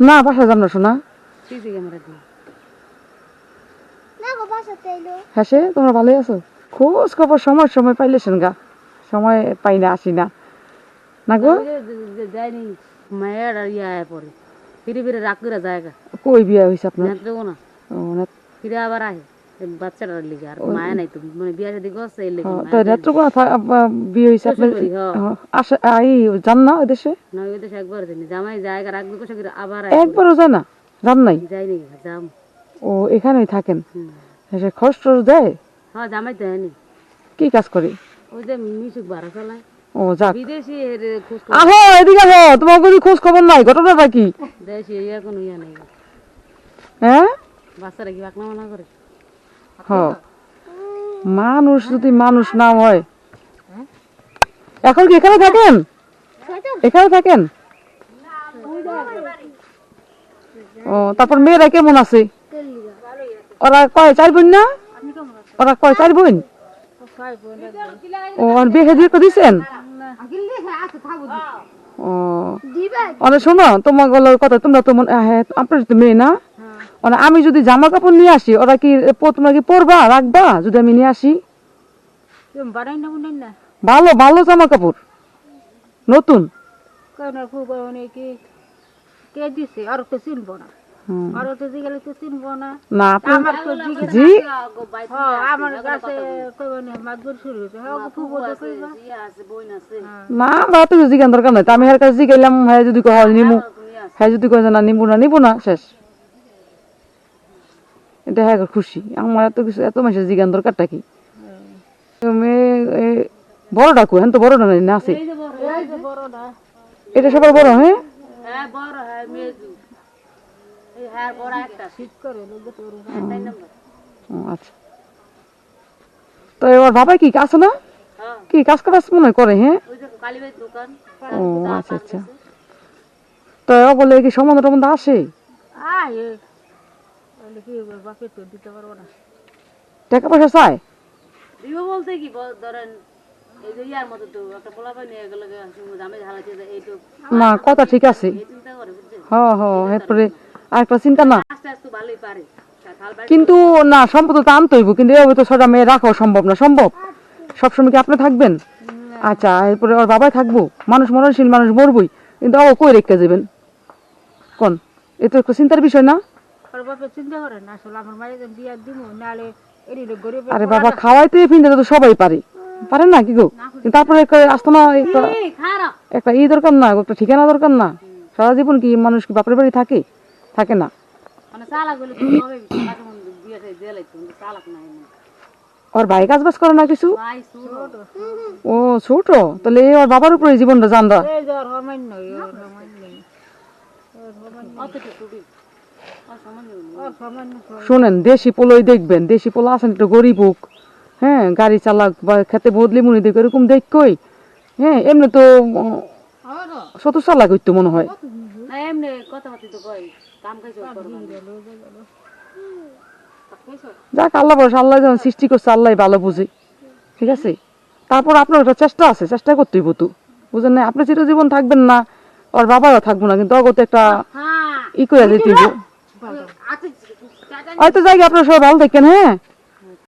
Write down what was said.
না বাসা যান না শোনা হ্যাঁ সে তোমরা ভালোই আছো? খোঁজ খবর সময় সময় পাইলেছেন গা। সময় পাই না আসি না। না গো? ওই যে- যে- যে যায়নি মায়ের আর ইয়ে আয় পরে ফিরে ফিরে রাগ করে জায়গা কই বিয়া হয়েছে আপনার? না ও, না ফিরে আবার আহে। বাচ্চাটার লিগে আর মায়া নাই তো মানে বিয়া শাদি করছে এই লেগে তো রাত্র কোন বিয়ে হয়েছে আপনার শ্বশুরবাড়ি, আসে আই যান না ওই দেশে? না ওই দেশে একবার জানি জামাই জায়গা রাখবে কোসে করে আবার একবারও যায় না? যান নাই? যাই নাকি জাম ও এখানেই থাকেন? সে খরচ টরচ দেয়? হ্যাঁ জামাই তো হয়নি। কি কাজ করে? ওই যে মিশুক ভাড়া চালায়। ও যাক। বিদেশি খোঁজ আহো এদিকে আহো তোমার কোনো খোঁজ খবর নাই ঘটনাটা কি? দেশি ইয়ে নেই। হ্যাঁ? বাচ্চারা কি বাকনা মানা করে? হ মানুষ যদি মানুষ না হয়। এখন কি এখানে থাকেন? এখানে থাকেন? ও তারপর মেয়েরা কেমন আছে? ওরা কয় চার বোন না? ওরা কয় চার বোন? ও আর বিয়ে দিয়ে দিছেন? ও। অনে শোনো তোমার গলার কথা তোমরা তো মনে হ্যাঁ আপনার তো মেয়ে না? মানে আমি যদি জামা কাপড় নিয়ে আসি ওরা কি প- তোমরা কি পরবা রাখবা যদি আমি নিয়ে আসি? বাড়াই না বুনাই না। ভালো ভালো জামা কাপড় নতুন না। হুম। তো জিগেলে তো চিনবো না। না আপনি আমার তো জিজ্ঞেস জি? হ্যাঁ আমার কাছে কইবানি মাতবর শুরু হইছে হ্যাঁ খুব বলতে কইবা। না আমরা তো জিজ্ঞান দরকার নাই। তো আমি হের কাছে জিগাইলাম হ্যাঁ যদি কয় নিমু। হ্যাঁ যদি কয় যে না নিমু না নিবো না শেষ। এটা হ্যাঁ খুশি। আমার এত কিছু এত মাসে জিজ্ঞান দরকারটা কি? এ, বড় ডাকু হ্যাঁ তো বড় নাই না আছে? বড় না এটা সবার বড় হ্যাঁ? হ্যাঁ হ্যাঁ হ্যাঁ আচ্ছা। তো এবার বাবা কি আছে না? কি কাজ কাজ মনে করে হ্যাঁ? ও আচ্ছা আচ্ছা। তো বলে কি সম্বন্ধ টম্বন্ধ আসে কি বাপে তো দিতে পারব না। টাকা পয়সা দিব বলতে কি ধরেন এই যে ইয়ার মতো তো একটা পোলা নিয়ে গেলে জামে ঝালাতে এইটুক। না কথা ঠিক আছে। চিন্তা করে বুঝছেন হ হ এরপরে আরেকটা চিন্তা না। আস্তে আস্তে ভালোই পারে। কিন্তু না সম্পদ তো আনতে হইব কিন্তু এভাবে তো ছটা মেয়ে রাখাও সম্ভব না সম্ভব? সবসময় কি আপনি থাকবেন? আচ্ছা এরপরে ওর বাবাই থাকব। মানুষ মরণশীল মানুষ মরবই কিন্তু ও কই রেখে যাবেন? কোন? এ তো একটু চিন্তার বিষয় না? আর বাপে চিন্তা করে না আসলে আমার মায়ের বিয়া দিব নালে এরি গরিব আরে বাবা খাওয়াইতে ফিনতে তো সবাই পারে। পারে না কি গো? তারপরে একটা আসতো না একটা একটা ই দরকার না একটা ঠিকানা দরকার না। সারা জীবন কি মানুষ কি বাপের বাড়ি থাকে? থাকে না। মানে। ওর ভাই কাজ বাজ করে না কিছু? ভাই ছোট। ও ছোট? তাহলে ওর বাবার উপরে জীবনটা জানরা শোনেন দেশি পোলোই দেখবেন দেশি পোলো আছেন একটু গরিব হোক। হ্যাঁ গাড়ি চালাক বা খেতে বদলি মুনি দেখ এরকম দেখ হ্যাঁ এমনি তো শত চালাক হইতো মনে হয়। যাক আল্লাহ বস আল্লাহ যখন সৃষ্টি করছে আল্লাহ ভালো বুঝে। ঠিক আছে? তারপর আপনার একটা চেষ্টা আছে চেষ্টা করতে হইব তো। বুঝেন না আপনি চিরজীবন থাকবেন না ওর বাবাও থাকব না কিন্তু অগত একটা হ্যাঁ। ই করে দিতে হয়তো জায়গা আপনার সবাই ভালো থাকেন হ্যাঁ?